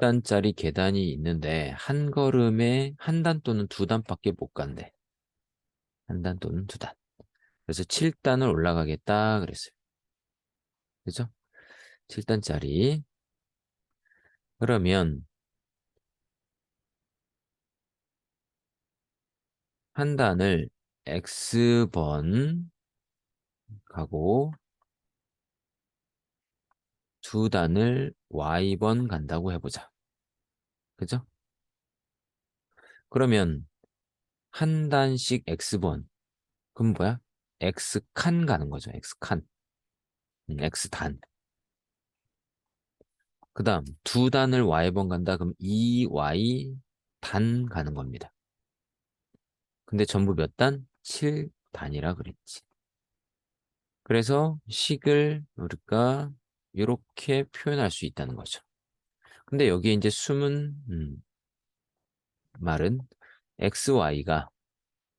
7단짜리 계단이 있는데 한 걸음에 한 단 또는 두 단밖에 못 간대. 한 단 또는 두 단. 그래서 7단을 올라가겠다 그랬어요. 그죠? 7단짜리. 그러면 한 단을 x번 가고 두 단을 y번 간다고 해보자. 그죠? 그러면 한 단씩 x번. 그럼 뭐야? x칸 가는 거죠. x칸. 음, x단. 그 다음 두 단을 y번 간다. 그럼 2y 단 가는 겁니다. 근데 전부 몇 단? 7단이라 그랬지. 그래서 식을 우리가 이렇게 표현할 수 있다는 거죠. 근데 여기에 이제 숨은 음, 말은 xy가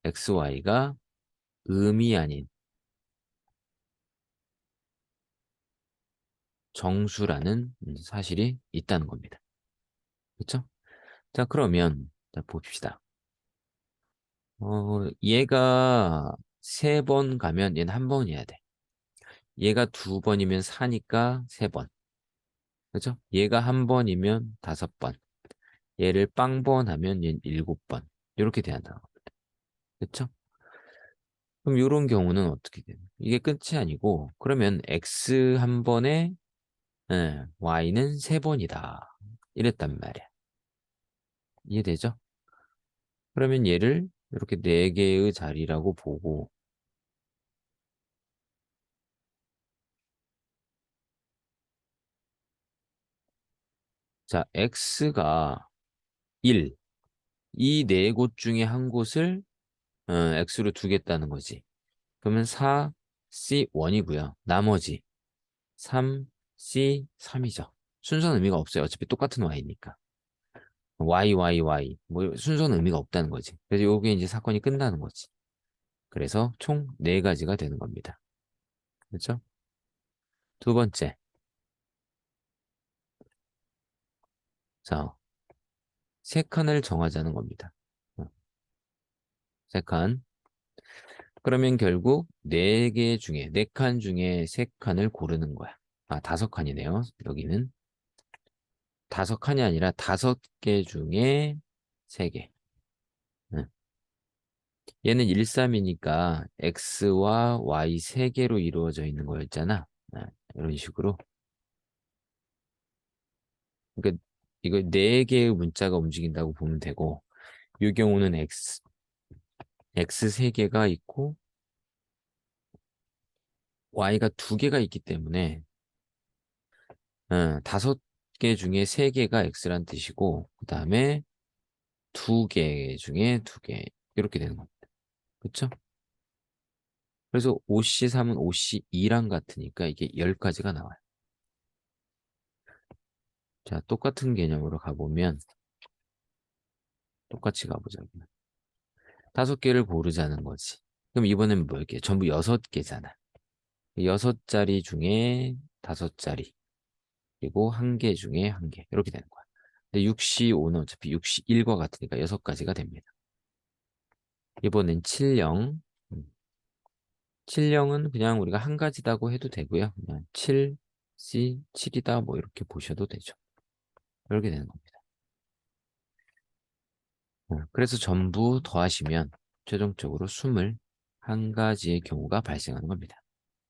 xy가 음이 아닌 정수라는 음, 사실이 있다는 겁니다. 그렇죠? 자 그러면 자 봅시다. 어, 얘가 세 번 가면 얘는 한 번이어야 돼. 얘가 두 번이면 4니까 세 번. 그죠? 얘가 한 번이면 다섯 번. 얘를 빵번 하면 얘는 일곱 번. 이렇게 돼야한다는 겁니다. 그쵸? 그럼 이런 경우는 어떻게 돼요? 이게 끝이 아니고 그러면 x 한 번에 예, y는 세 번이다. 이랬단 말이야. 이해되죠? 그러면 얘를 이렇게 네 개의 자리라고 보고 자, x가 1. 이 네 곳 중에 한 곳을 어, x로 두겠다는 거지. 그러면 4, c 1이고요. 나머지 3, c 3이죠. 순서는 의미가 없어요. 어차피 똑같은 y니까. y, y, y. 뭐 순서는 의미가 없다는 거지. 그래서 요게 이제 사건이 끝나는 거지. 그래서 총네 가지가 되는 겁니다. 그렇죠? 두 번째. 자, 세 칸을 정하자는 겁니다. 어. 세 칸. 그러면 결국 네 개 중에, 네 칸 중에 세 칸을 고르는 거야. 아, 다섯 칸이네요. 여기는. 다섯 칸이 아니라 다섯 개 중에 세 개. 응. 얘는 1, 3이니까 x와 y 세 개로 이루어져 있는 거였잖아. 아, 이런 식으로. 그러니까 이거 네 개의 문자가 움직인다고 보면 되고 이 경우는 x x 세 개가 있고 y가 두 개가 있기 때문에 어, 다섯 개 중에 세 개가 x란 뜻이고 그 다음에 두 개 중에 두 개 이렇게 되는 겁니다. 그렇죠? 그래서 5C3은 5C2랑 같으니까 이게 10가지가 나와요. 자, 똑같은 개념으로 가보면 똑같이 가보자. 다섯 개를 고르자는 거지. 그럼 이번엔 뭐일게? 전부 여섯 개잖아. 여섯 자리 중에 다섯 자리. 그리고 한 개 중에 한 개. 이렇게 되는 거야. 근데 6시5는 어차피 6시1과 같으니까 여섯 가지가 됩니다. 이번엔 7령. 7령은 그냥 우리가 한 가지다고 해도 되고요. 그냥 7, C, 7이다 뭐 이렇게 보셔도 되죠. 이렇게 되는 겁니다. 어, 그래서 전부 더하시면 최종적으로 21가지의 경우가 발생하는 겁니다.